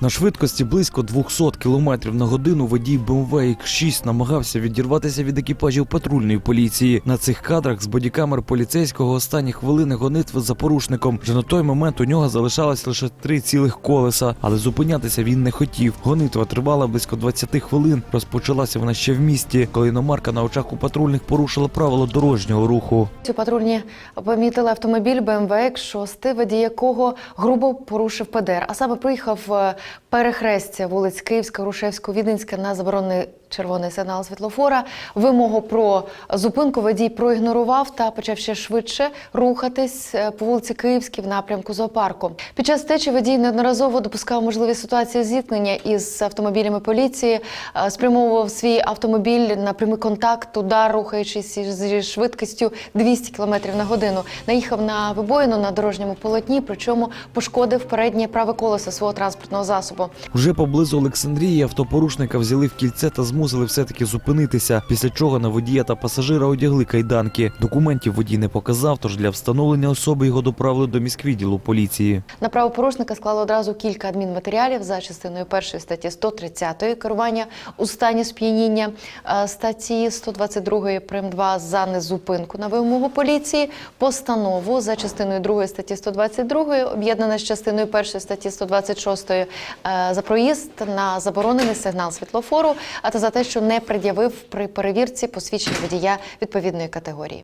На швидкості близько 200 км на годину водій BMW X6 намагався відірватися від екіпажів патрульної поліції. На цих кадрах з бодікамер поліцейського останні хвилини гонитви за порушником. Вже на той момент у нього залишалось лише три цілих колеса, але зупинятися він не хотів. Гонитва тривала близько 20 хвилин. Розпочалася вона ще в місті, коли іномарка на очах у патрульних порушила правила дорожнього руху. Ці патрульні помітили автомобіль BMW X6, водій якого грубо порушив ПДР, а саме приїхав е, перехрестя вулиць Київська, Грушевська, Віденська на заборонений червоний сигнал світлофора. Вимогу про зупинку водій проігнорував та почав ще швидше рухатись е, по вулиці Київській в напрямку зоопарку. Під час течі водій неодноразово допускав можливі ситуації зіткнення із автомобілями поліції, е, спрямовував свій автомобіль на прямий контакт, удар, рухаючись зі швидкістю 200 км на годину. Наїхав на вибоїну на дорожньому полотні, причому пошкодив переднє праве колесо свого транспортного засобу. Уже поблизу Олександрії автопорушника взяли в кільце та змусили все-таки зупинитися. Після чого на водія та пасажира одягли кайданки. Документів водій не показав, тож для встановлення особи його доправили до міськвідділу поліції. На правопорушника склали одразу кілька адмінматеріалів за частиною першої статті 130 керування у стані сп'яніння, е, статті 122 прим 2 за незупинку на вимогу поліції, постанову за частиною 2 статті 122 об'єднана з частиною першої статті 126 е, за проїзд на заборонений сигнал світлофору, а та за те, що не пред'явив при перевірці посвідчення водія відповідної категорії.